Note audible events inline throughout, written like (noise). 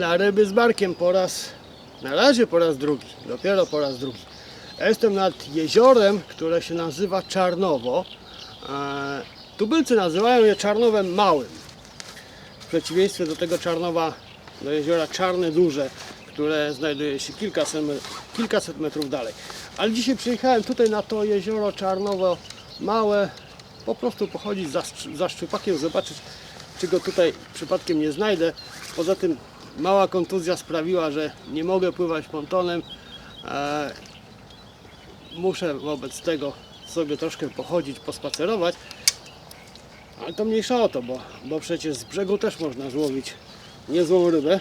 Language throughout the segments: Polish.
na ryby z barkiem po raz, na razie po raz drugi, dopiero po raz drugi. Jestem nad jeziorem, które się nazywa Czarnowo. E, tubylcy nazywają je Czarnowem Małym. W przeciwieństwie do tego Czarnowa, do jeziora Czarne Duże, które znajduje się kilkaset, kilkaset metrów dalej. Ale dzisiaj przyjechałem tutaj na to jezioro Czarnowo Małe, po prostu pochodzić za, za szczypakiem, zobaczyć, czy go tutaj przypadkiem nie znajdę. Poza tym mała kontuzja sprawiła, że nie mogę pływać pontonem. Muszę wobec tego sobie troszkę pochodzić, pospacerować. Ale to mniejsza o to, bo, bo przecież z brzegu też można złowić niezłą rybę.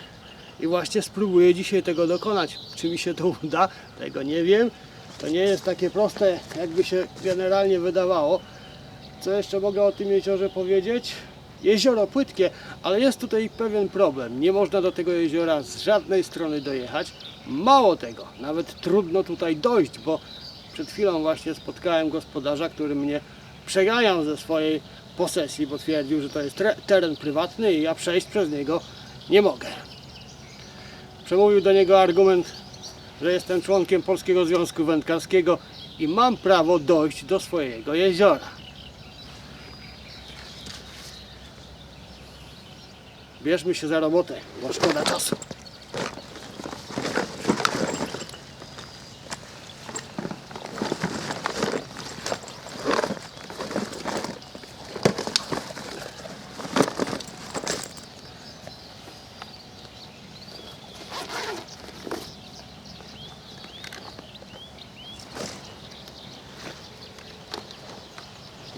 I właśnie spróbuję dzisiaj tego dokonać. Czy mi się to uda, tego nie wiem. To nie jest takie proste, jakby się generalnie wydawało. Co jeszcze mogę o tym jeziorze powiedzieć? Jezioro płytkie, ale jest tutaj pewien problem. Nie można do tego jeziora z żadnej strony dojechać. Mało tego, nawet trudno tutaj dojść, bo przed chwilą właśnie spotkałem gospodarza, który mnie przeganiał ze swojej posesji, bo twierdził, że to jest teren prywatny i ja przejść przez niego nie mogę. Przemówił do niego argument, że jestem członkiem Polskiego Związku Wędkarskiego i mam prawo dojść do swojego jeziora. Bierzmy się za robotę, bo szkoda czasu.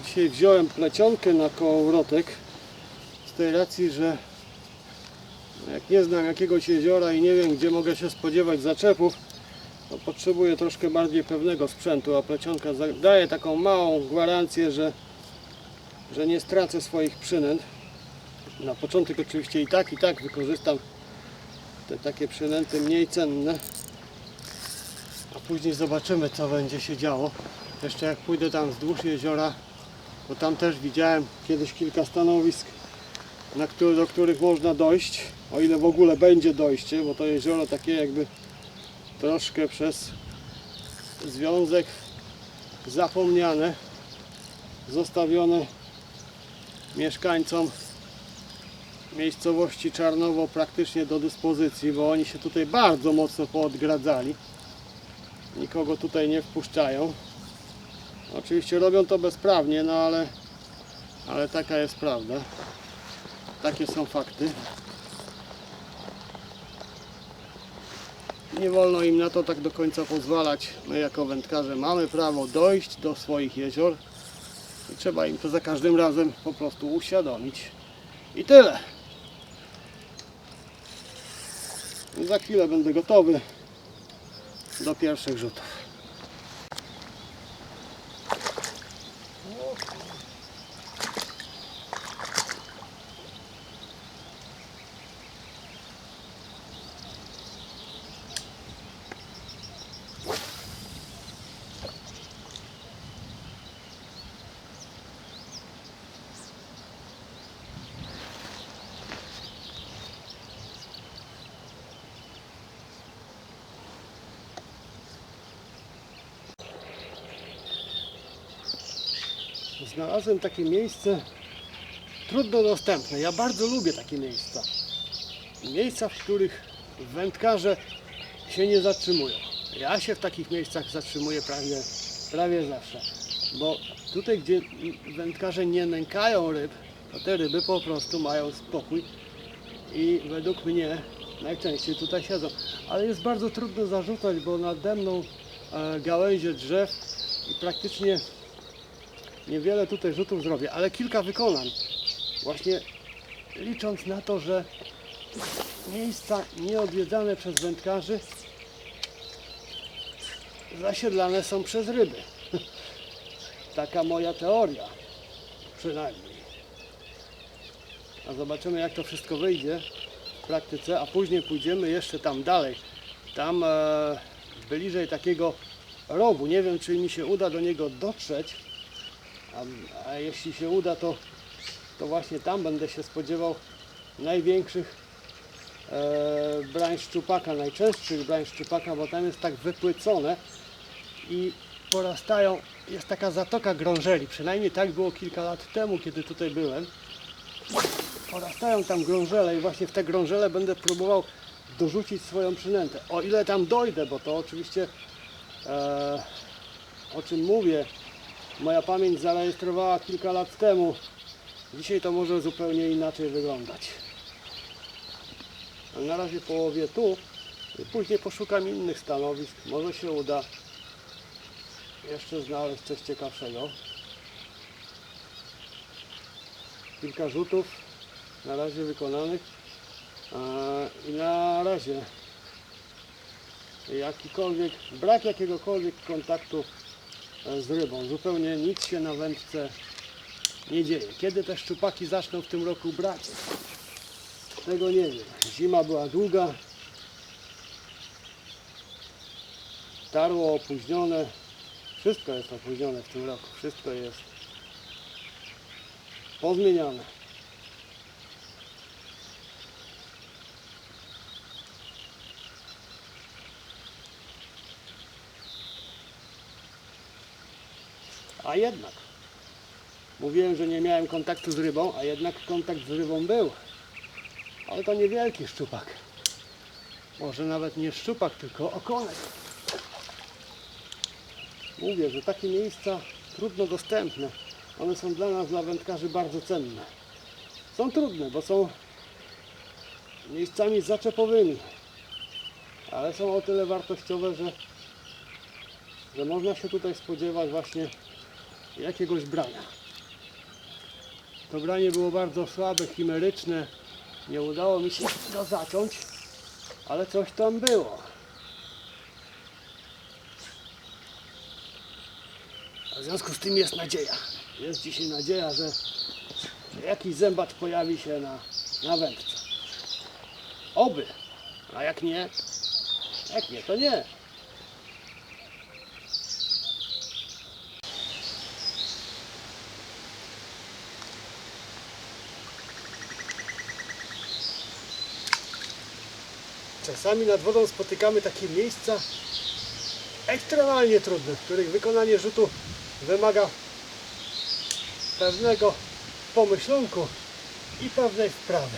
Dzisiaj wziąłem plecionkę na kołowrotek z tej racji, że jak nie znam jakiegoś jeziora i nie wiem gdzie mogę się spodziewać zaczepów, to potrzebuję troszkę bardziej pewnego sprzętu, a plecionka daje taką małą gwarancję, że, że nie stracę swoich przynęt. Na początek oczywiście i tak, i tak wykorzystam te takie przynęty mniej cenne, a później zobaczymy co będzie się działo. Jeszcze jak pójdę tam wzdłuż jeziora, bo tam też widziałem kiedyś kilka stanowisk, na który, do których można dojść, o ile w ogóle będzie dojście, bo to jezioro takie jakby troszkę przez związek zapomniane, zostawione mieszkańcom miejscowości Czarnowo praktycznie do dyspozycji, bo oni się tutaj bardzo mocno poodgradzali. Nikogo tutaj nie wpuszczają. Oczywiście robią to bezprawnie, no ale, ale taka jest prawda. Takie są fakty. Nie wolno im na to tak do końca pozwalać. My jako wędkarze mamy prawo dojść do swoich jezior. I trzeba im to za każdym razem po prostu uświadomić. I tyle. Za chwilę będę gotowy do pierwszych rzutów. Znalazłem takie miejsce trudno dostępne. Ja bardzo lubię takie miejsca. Miejsca, w których wędkarze się nie zatrzymują. Ja się w takich miejscach zatrzymuję prawie, prawie zawsze. Bo tutaj, gdzie wędkarze nie nękają ryb, to te ryby po prostu mają spokój i według mnie najczęściej tutaj siedzą. Ale jest bardzo trudno zarzucać, bo nade mną e, gałęzie drzew i praktycznie niewiele tutaj rzutów zrobię, ale kilka wykonam. Właśnie licząc na to, że miejsca nieodwiedzane przez wędkarzy zasiedlane są przez ryby. (laughs) Taka moja teoria przynajmniej. A zobaczymy jak to wszystko wyjdzie w praktyce, a później pójdziemy jeszcze tam dalej. Tam e, bliżej takiego rowu. Nie wiem czy mi się uda do niego dotrzeć. A, a jeśli się uda, to, to właśnie tam będę się spodziewał największych e, brań szczupaka, najczęstszych brań szczupaka, bo tam jest tak wypłycone i porastają, jest taka zatoka grążeli, przynajmniej tak było kilka lat temu, kiedy tutaj byłem. Porastają tam grążele i właśnie w te grążele będę próbował dorzucić swoją przynętę. O ile tam dojdę, bo to oczywiście e, o czym mówię, moja pamięć zarejestrowała kilka lat temu. Dzisiaj to może zupełnie inaczej wyglądać. A na razie połowię tu później poszukam innych stanowisk. Może się uda jeszcze znaleźć coś ciekawszego. Kilka rzutów na razie wykonanych i na razie jakikolwiek, brak jakiegokolwiek kontaktu z rybą. Zupełnie nic się na wędce nie dzieje. Kiedy te szczupaki zaczną w tym roku brać? Tego nie wiem. Zima była długa. Tarło opóźnione. Wszystko jest opóźnione w tym roku. Wszystko jest pozmieniane. A jednak. Mówiłem, że nie miałem kontaktu z rybą, a jednak kontakt z rybą był. Ale to niewielki szczupak. Może nawet nie szczupak, tylko okonek. Mówię, że takie miejsca trudno dostępne. One są dla nas, dla wędkarzy bardzo cenne. Są trudne, bo są miejscami zaczepowymi. Ale są o tyle wartościowe, że, że można się tutaj spodziewać właśnie jakiegoś brania. To branie było bardzo słabe, chimeryczne. Nie udało mi się go zaciąć, ale coś tam było. A w związku z tym jest nadzieja. Jest dzisiaj nadzieja, że jakiś zębacz pojawi się na, na wędce. Oby. A jak nie, jak nie, to nie. Czasami nad wodą spotykamy takie miejsca ekstremalnie trudne, w których wykonanie rzutu wymaga pewnego pomyślunku i pewnej wprawy.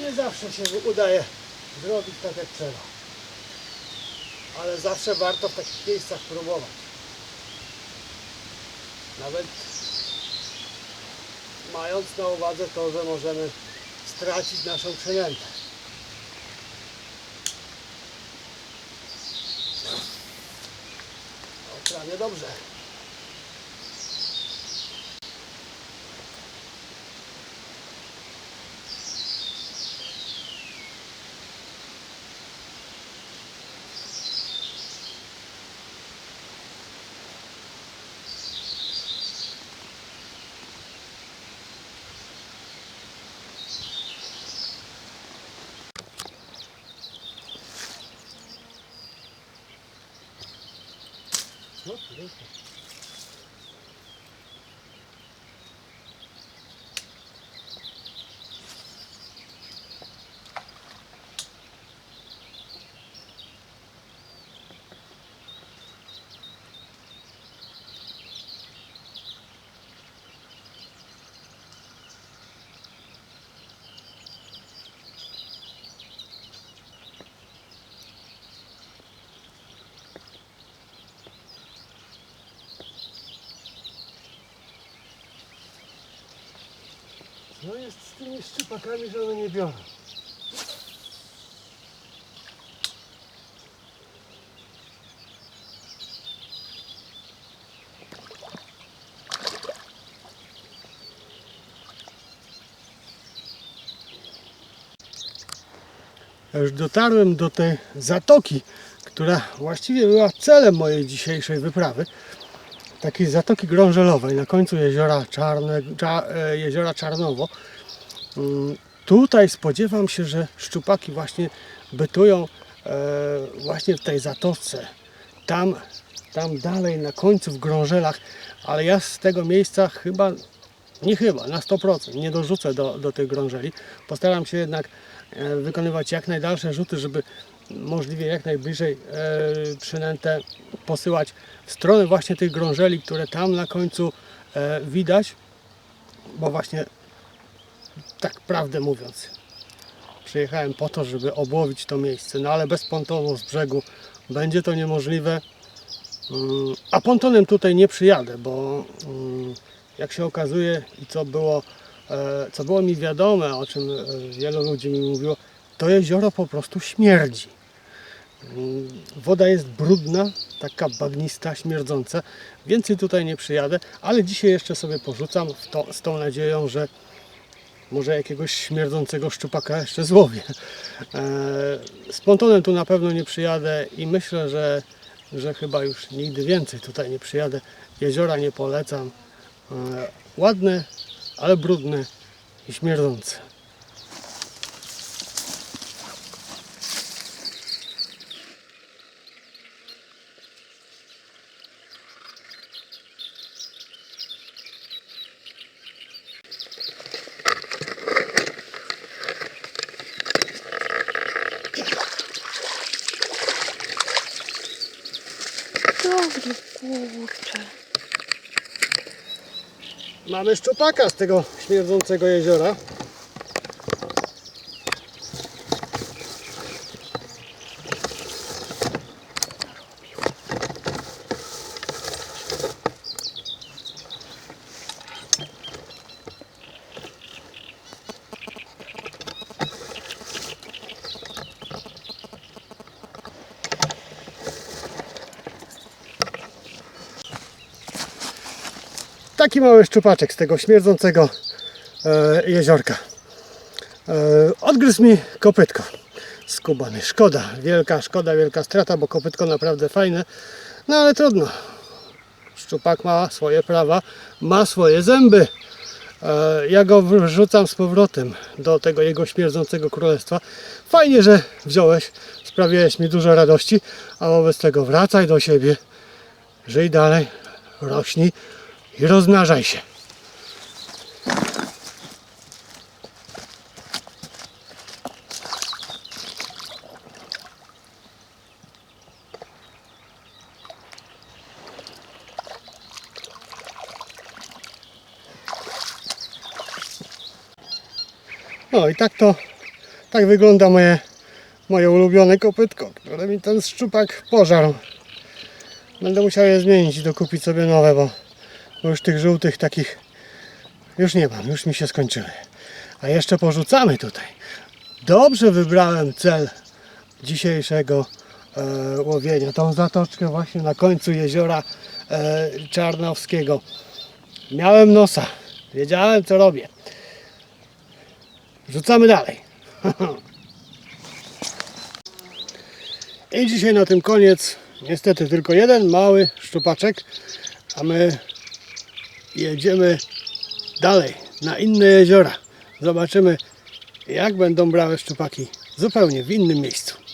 Nie zawsze się udaje zrobić tak jak trzeba. Ale zawsze warto w takich miejscach próbować. Nawet mając na uwadze to, że możemy stracić naszą przynętę. O, prawie dobrze. No, No jest z tymi szczupakami, że one nie biorą. Ja już dotarłem do tej zatoki, która właściwie była celem mojej dzisiejszej wyprawy. Takiej zatoki grążelowej na końcu jeziora, Czarne, Cza, e, jeziora Czarnowo. Mm, Tutaj spodziewam się, że szczupaki właśnie bytują e, właśnie w tej zatoce. Tam, tam dalej na końcu w grążelach, ale ja z tego miejsca chyba nie chyba, na 100% nie dorzucę do, do tych grążeli. Postaram się jednak e, wykonywać jak najdalsze rzuty, żeby możliwie jak najbliżej e, przynętę posyłać w stronę właśnie tych grążeli, które tam na końcu e, widać, bo właśnie tak prawdę mówiąc, przyjechałem po to, żeby obłowić to miejsce, no ale bez pontonu z brzegu będzie to niemożliwe. Mm, A pontonem tutaj nie przyjadę, bo mm, jak się okazuje i co było, e, co było mi wiadome, o czym wielu ludzi mi mówiło, to jezioro po prostu śmierdzi. Mm, Woda jest brudna, taka bagnista, śmierdząca. Więcej tutaj nie przyjadę, ale dzisiaj jeszcze sobie porzucam to, z tą nadzieją, że może jakiegoś śmierdzącego szczupaka jeszcze złowię. E, z pontonem tu na pewno nie przyjadę i myślę, że, że chyba już nigdy więcej tutaj nie przyjadę. Jeziora nie polecam. E, ładne, ale brudne i śmierdzące. Dobry kurczę. Mamy szczupaka z tego śmierdzącego jeziora. Taki mały szczupaczek z tego śmierdzącego e, jeziorka. E, odgryzł mi kopytko skubany. Szkoda, wielka szkoda, wielka strata, bo kopytko naprawdę fajne. No ale trudno. Szczupak ma swoje prawa, ma swoje zęby. E, ja go wrzucam z powrotem do tego jego śmierdzącego królestwa. Fajnie, że wziąłeś, sprawiłeś mi dużo radości, a wobec tego wracaj do siebie, żyj dalej, rośnij i rozmnażaj się. No i tak to, tak wygląda moje, moje ulubione kopytko, które mi ten szczupak pożarł. Będę musiał je zmienić i dokupić sobie nowe, bo bo już tych żółtych takich już nie mam, już mi się skończyły. A jeszcze porzucamy tutaj. Dobrze wybrałem cel dzisiejszego e, łowienia. Tą zatoczkę właśnie na końcu jeziora e, Czarnowskiego. Miałem nosa. Wiedziałem co robię. Rzucamy dalej. (laughs) I dzisiaj na tym koniec. Niestety tylko jeden mały szczupaczek, a my jedziemy dalej na inne jeziora. Zobaczymy, jak będą brały szczupaki zupełnie w innym miejscu.